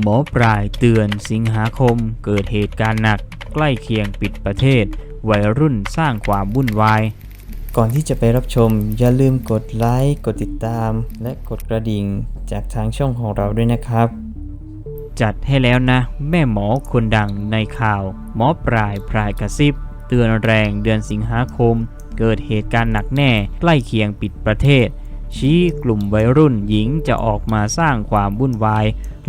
หมอปลายเตือนสิงหาคมเกิดเหตุการณ์หนัก ใกล้เคียงปิดประเทศ วัยรุ่นสร้างความวุ่นวาย ก่อนที่จะไปรับชม อย่าลืมกดไลค์กดติดตาม และกดกระดิ่ง จากทางช่องของเราด้วยนะครับ จัดให้แล้วนะ แม่หมอคนดังในข่าว หมอปลายพรายกระซิบ เตือนแรงเดือนสิงหาคม เกิดเหตุการณ์หนักแน่ ใกล้เคียงปิดประเทศ ชี้กลุ่มวัยรุ่นหญิงจะออกมาสร้างความวุ่นวาย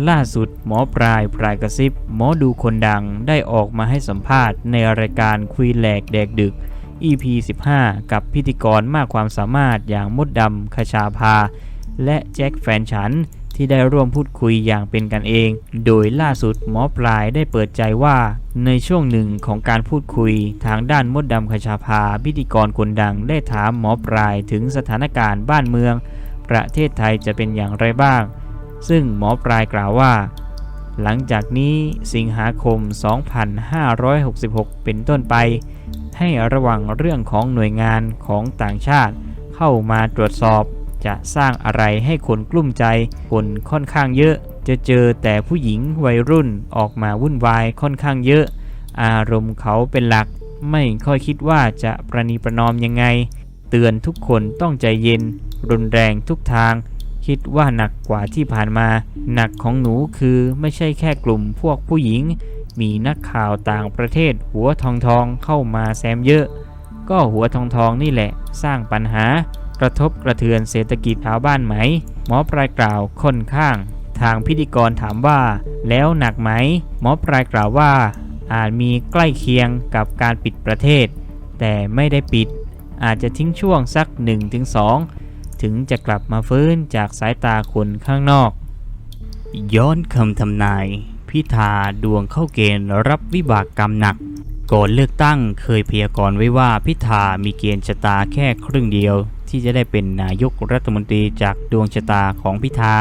ล่าสุดหมอปลายพรายกระซิบ หมอดูคนดังได้ออกมาให้สัมภาษณ์ในรายการคุยแหลกแดกดึก EP 15 กับพิธีกรมากความสามารถอย่างมดดำคชาภา และแจ็คแฟนฉัน ที่ได้ร่วมพูดคุยอย่างเป็นกันเอง โดยล่าสุดหมอปลายได้เปิดใจว่าในช่วงหนึ่งของการพูดคุย ทางด้านมดดำคชาภาพิธีกรคนดังได้ถามหมอปลายถึงสถานการณ์บ้านเมือง ประเทศไทยจะเป็นอย่างไรบ้าง ซึ่งหมอปลายกล่าวว่า หลังจากนี้สิงหาคม 2566 เป็นต้นไป ให้ระวังเรื่องของหน่วยงานของต่างชาติเข้ามาตรวจสอบ จะสร้างอะไรให้คนกลุ้มใจ คนค่อนข้างเยอะ จะเจอแต่ผู้หญิงวัยรุ่นออกมาวุ่นวายค่อนข้างเยอะ อารมณ์เขาเป็นหลัก ไม่ค่อยคิดว่าจะประนีประนอมยังไง เตือนทุกคนต้องใจเย็น รุนแรงทุกทาง คิดว่าหนักกว่าที่ผ่านมา หนักของหนูคือไม่ใช่แค่กลุ่มพวกผู้หญิง มีนักข่าวต่างประเทศหัวทองทองเข้ามาแซมเยอะ ก็หัวทองทองนี่แหละ สร้างปัญหา ระทบกระเทือนเศรษฐกิจชาวบ้านไหม หมอปลายกล่าวค่อนข้าง ทางพิธีกรถามว่า แล้วหนักไหม หมอปลายกล่าวว่า อาจมีใกล้เคียงกับการปิดประเทศ แต่ไม่ได้ปิด อาจจะทิ้งช่วงสัก 1-2 ถึงจะกลับมาฟื้นจากสายตาคนข้างนอก ย้อนคำทำนาย พิธาดวงเข้าเกณฑ์รับวิบากกรรมหนักก่อนเลือกตั้งเคยพยากรณ์ไว้ว่าพิธามีเกณฑ์ชะตาแค่ครึ่งเดียว ที่จะได้เป็นนายกรัฐมนตรีจากดวงชะตาของพิธา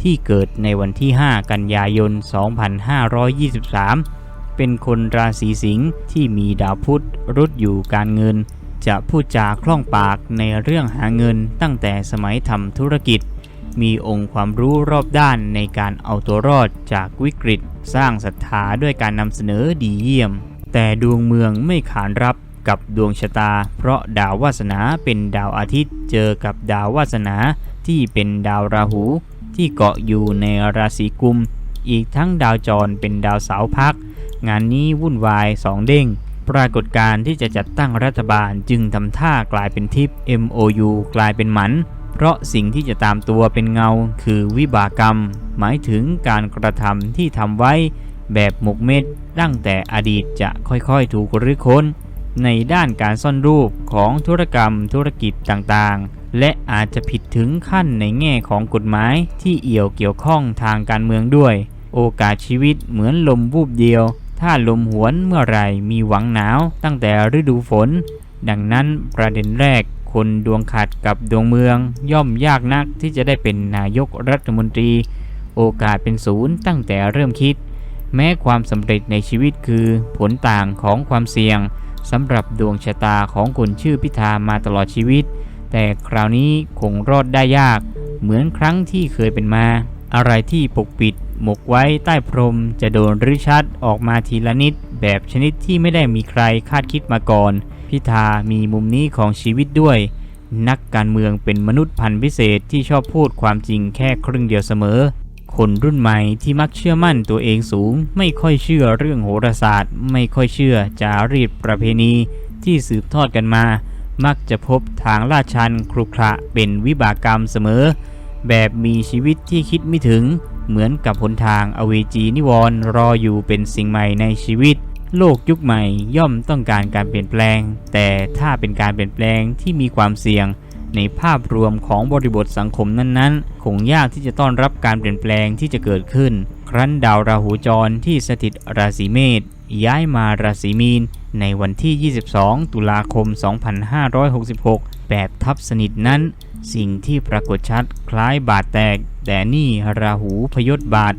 ที่เกิดในวันที่ 5 กันยายน 2523 เป็นคนราศีสิงห์ที่มีดาวพุธรุดอยู่การเงิน จะพูดจาคล่องปากในเรื่องหาเงินตั้งแต่สมัยทำธุรกิจ มีองค์ความรู้รอบด้านในการเอาตัวรอดจากวิกฤต สร้างศรัทธาด้วยการนำเสนอดีเยี่ยม แต่ดวงเมืองไม่ขานรับ กับดวงชะตา เพราะดาววาสนาเป็นดาวอาทิตย์ เจอกับดาววาสนาที่เป็นดาวราหู ที่เกาะอยู่ในราศีกุม อีกทั้งดาวจรเป็นดาวเสาพัก งานนี้วุ่นวายสองเด้ง ปรากฏการที่จะจัดตั้งรัฐบาลจึงทำท่ากลายเป็นทิป MOU กลายเป็นหมันเพราะสิ่งที่จะตามตัวเป็นเงาคือวิบากกรรม หมายถึงการกระทำที่ทำไว้แบบหมกเม็ดตั้งแต่อดีตจะค่อยๆถูกรื้อค้น ในด้านการซ่อนรูปของธุรกรรมธุรกิจต่างๆ และอาจจะผิดถึงขั้นในแง่ของกฎหมายที่เอี่ยวเกี่ยวข้องทางการเมืองด้วย โอกาสชีวิตเหมือนลมวูบเดียว ถ้าลมหวนเมื่อไหร่มีหวังหนาวตั้งแต่ฤดูฝน ดังนั้นประเด็นแรกคนดวงขัดกับดวงเมือง ย่อมยากนักที่จะได้เป็นนายกรัฐมนตรี โอกาสเป็นศูนย์ตั้งแต่เริ่มคิด แม้ความสำเร็จในชีวิตคือผลต่างของความเสี่ยง สำหรับดวงชะตาของคนชื่อพิธามาตลอดชีวิต แต่คราวนี้คงรอดได้ยาก เหมือนครั้งที่เคยเป็นมา อะไรที่ปกปิด หมกไว้ใต้พรม จะโดนริชัดออกมาทีละนิด แบบชนิดที่ไม่ได้มีใครคาดคิดมาก่อน พิธามีมุมนี้ของชีวิตด้วย นักการเมืองเป็นมนุษย์พันธุ์พิเศษที่ชอบพูดความจริงแค่ครึ่งเดียวเสมอ คนรุ่นใหม่ที่มักเชื่อมั่นตัวเองสูง ไม่ค่อยเชื่อเรื่องโหราศาสตร์ ไม่ค่อยเชื่อจารีตประเพณีที่สืบทอดกันมา มักจะพบทางลาดชันครุขระเป็นวิบากกรรมเสมอ แบบมีชีวิตที่คิดไม่ถึง เหมือนกับหนทางอเวจีนิวรรออยู่เป็นสิ่งใหม่ในชีวิต โลกยุคใหม่ย่อมต้องการการเปลี่ยนแปลง แต่ถ้าเป็นการเปลี่ยนแปลงที่มีความเสี่ยง ในภาพรวมของบริบทสังคมนั้นๆ คงยากที่จะต้อนรับการเปลี่ยนแปลงที่จะเกิดขึ้น ครั้นดาวราหูจรที่สถิตราศีเมษย้ายมาราศีมีน ในวันที่ 22 ตุลาคม 2566 แบบทับสนิทนั้น สิ่งที่ปรากฏชัดคล้ายบาดแตก แต่นี่ราหูพยศบาท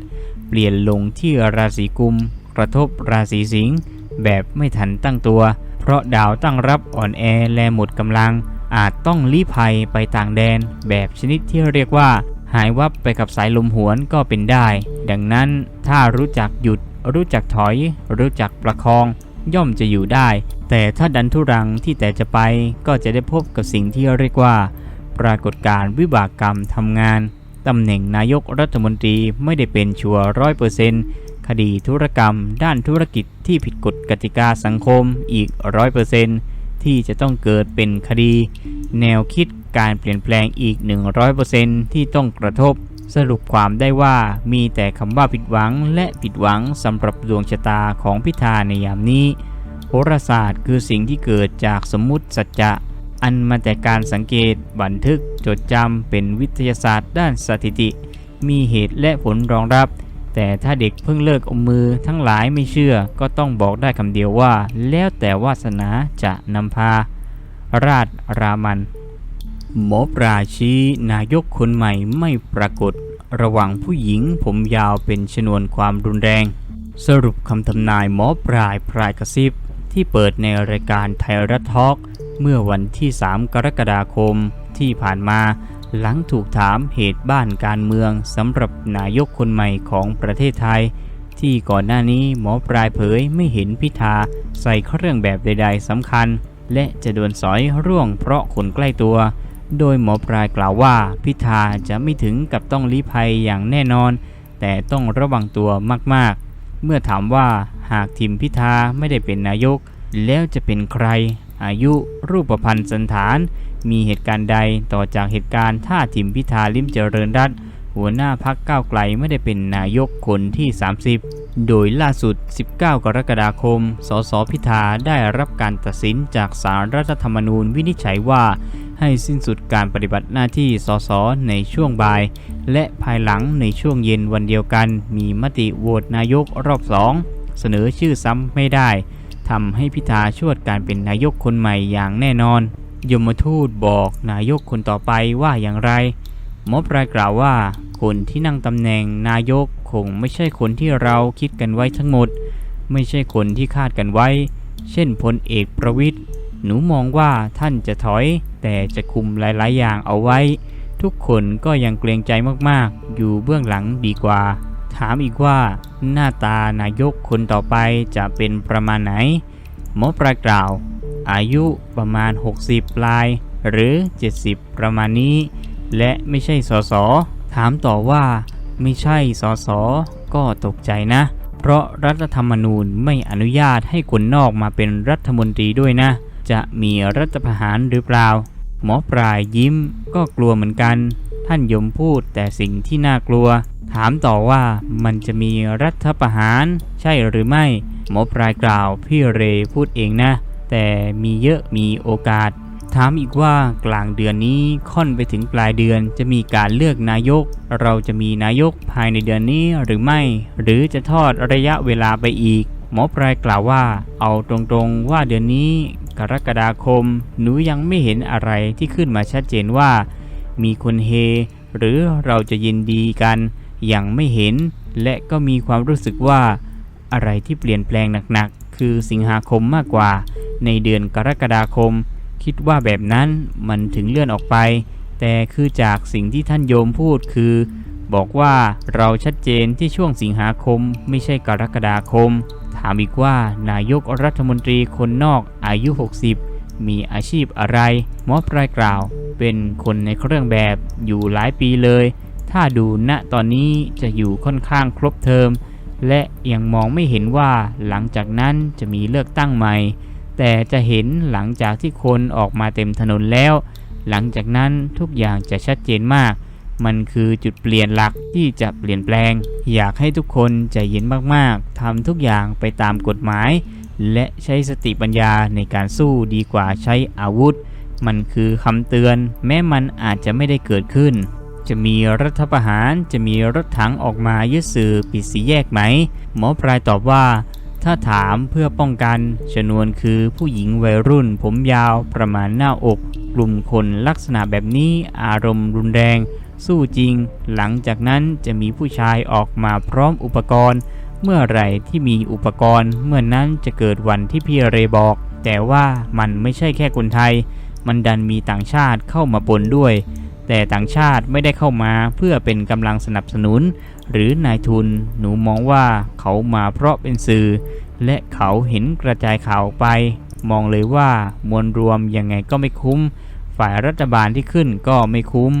เปลี่ยนลงที่ราศีกุม กระทบราศีสิงห์แบบไม่ทันตั้งตัว เพราะดาวตั้งรับอ่อนแอและหมดกำลัง อาจต้องลี้ภัยไปต่างแดน แบบชนิดที่เรียกว่า หายวับไปกับสายลมหวนก็เป็นได้ ดังนั้นถ้ารู้จักหยุด รู้จักถอย รู้จักประคอง ย่อมจะอยู่ได้ แต่ถ้าดันทุรังที่แต่จะไปก็จะได้พบกับสิ่งที่เรียกว่า ปรากฏการณ์วิบากกรรมทำงานตำแหน่งนายกรัฐมนตรีไม่ได้เป็นชัวร้อยเปอร์เซนต์คดีธุรกรรม ด้านธุรกิจที่ผิดกฎกติกาสังคมอีกร้อยเปอร์เซนต์ ที่จะต้องเกิดเป็นคดี แนวคิดการเปลี่ยนแปลงอีก 100%ที่ต้องกระทบ สรุปความได้ว่ามีแต่คำว่าผิดหวังและผิดหวังสำหรับดวงชะตาของพิธาในยามนี้ โหราศาสตร์คือสิ่งที่เกิดจากสมมุติสัจจะอันมาแต่การสังเกต บันทึก จดจำเป็นวิทยาศาสตร์ด้านสถิติ มีเหตุและผลรองรับ แต่ถ้าเด็กเพิ่งเลิกอมมือทั้งหลายไม่เชื่อก็ต้องบอกได้คำเดียวว่า แล้วแต่วาสนาจะนำพา ราชรามันหมอปลาชี้นายกคนใหม่ไม่ปรากฏ ระหว่างผู้หญิงผมยาวเป็นชนวนความรุนแรง สรุปคำทำนายหมอปลายพรายกระซิบ ที่เปิดในรายการไทยรัฐทอล์กเมื่อวันที่ 3 กรกฎาคมที่ผ่านมา หลังถูกถามเหตุบ้านการเมืองสำหรับนายกคนใหม่ของประเทศไทย ที่ก่อนหน้านี้หมอปลายเผยไม่เห็นพิธาใส่เครื่องแบบใด ๆสำคัญ และจะโดนสอยร่วงเพราะคนใกล้ตัว โดยหมอปลายกล่าวว่าพิธาจะไม่ถึงกับต้องลี้ภัยอย่างแน่นอน แต่ต้องระวังตัวมากๆ เมื่อถามว่าหากทีมพิธาไม่ได้เป็นนายก แล้วจะเป็นใคร อายุรูปพันธ์สันฐาน มีเหตุการณ์ใดต่อจากเหตุการณ์ถ้าทีมพิธาลิมเจริญรัตหัวหน้าพักก้าวไกลไม่ได้เป็นนายกคนที่ 30 โดยล่าสุด 19 กรกฎาคม สสพิธาได้รับการตัดสินจากสารรัฐธรรมนูญวินิจฉัยว่า ให้สิ้นสุดการปฏิบัติหน้าที่สสในช่วงบ่าย และภายหลังในช่วงเย็นวันเดียวกัน มีมติโหวตนายกรอบสองเสนอชื่อซ้ำไม่ได้ ทำให้พิธาชวดการเป็นนายกคนใหม่อย่างแน่นอน ยมทูตบอกนายกคนต่อไปว่าอย่างไรหมอปลายกล่าวว่า คนที่นั่งตำแหน่งนายกคงไม่ใช่คนที่เราคิดกันไว้ทั้งหมด ไม่ใช่คนที่คาดกันไว้ เช่นพลเอกประวิทย์หนูมองว่าท่านจะถอย แต่จะคุมหลาย ๆ อย่างเอาไว้ ทุกคนก็ยังเกรงใจมาก ๆ อยู่เบื้องหลังดีกว่า ถามอีกว่าหน้าตานายกคนต่อไปจะเป็นประมาณไหน หมอปลากล่าว อายุประมาณ 60 ปลาย หรือ 70 ประมาณนี้ และไม่ใช่สส ถามต่อว่า ไม่ใช่สส ก็ตกใจนะ เพราะรัฐธรรมนูญไม่อนุญาตให้คนนอกมาเป็นรัฐมนตรีด้วยนะ จะมีรัฐประหารหรือเปล่า หมอปลายยิ้มก็กลัวเหมือนกัน ท่านยมพูดแต่สิ่งที่น่ากลัว ถามต่อว่ามันจะมีรัฐประหารใช่หรือไม่ หมอปลายกล่าวพี่เรพูดเองนะ แต่มีเยอะมีโอกาส ถามอีกว่ากลางเดือนนี้ค่อนไปถึงปลายเดือนจะมีการเลือกนายก เราจะมีนายกภายในเดือนนี้หรือไม่ หรือจะทอดระยะเวลาไปอีก หมอปลายกล่าวว่า เอาตรงๆว่าเดือนนี้ กรกฎาคม หนูยังไม่เห็นอะไรที่ขึ้นมาชัดเจนว่า มีคนเฮ หรือเราจะยินดีกัน ยังไม่เห็น และก็มีความรู้สึกว่า อะไรที่เปลี่ยนแปลงหนักๆ คือสิงหาคมมากกว่า ในเดือนกรกฎาคม คิดว่าแบบนั้นมันถึงเลื่อนออกไป แต่คือจากสิ่งที่ท่านโยมพูดคือ บอกว่าเราชัดเจนที่ช่วงสิงหาคมไม่ใช่กรกฎาคม ถามอีกว่านายกรัฐมนตรีคนนอกอายุ 60 มีอาชีพอะไรหมอปลายกล่าว เป็นคนในเครื่องแบบอยู่หลายปีเลย ถ้าดูณตอนนี้จะอยู่ค่อนข้างครบเทอม และยังมองไม่เห็นว่าหลังจากนั้นจะมีเลือกตั้งใหม่ แต่จะเห็นหลังจากที่คนออกมาเต็มถนนแล้ว หลังจากนั้นทุกอย่างจะชัดเจนมาก มันคือจุดเปลี่ยนหลักที่จะเปลี่ยนแปลง อยากให้ทุกคนใจเย็นมากๆทำทุกอย่างไปตามกฎหมาย และใช้สติปัญญาในการสู้ดีกว่าใช้อาวุธ มันคือคำเตือน แม้มันอาจจะไม่ได้เกิดขึ้น จะมีรัฐประหารจะมีรถถังออกมายึดสื่อปิดสีแยกไหม หมอปลายตอบว่า ถ้าถามเพื่อป้องกันชนวนคือผู้หญิงวัยรุ่น ผมยาวประมาณหน้าอก กลุ่มคนลักษณะแบบนี้อารมณ์รุนแรง สู้จริง หลังจากนั้นจะมีผู้ชายออกมาพร้อมอุปกรณ์ เมื่อไหร่ที่มีอุปกรณ์ เมื่อนนั้นจะเกิดวันที่พี่เรบอก แต่ว่ามันไม่ใช่แค่คนไทย มันดันมีต่างชาติเข้ามาปนด้วย แต่ต่างชาติไม่ได้เข้ามาเพื่อเป็นกำลังสนับสนุน หรือนายทุน หนูมองว่าเขามาเพราะเป็นสื่อ และเขาเห็นกระจายข่าวออกไป มองเลยว่ามวลรวมยังไงก็ไม่คุ้ม ฝ่ายรัฐบาลที่ขึ้นก็ไม่คุ้ม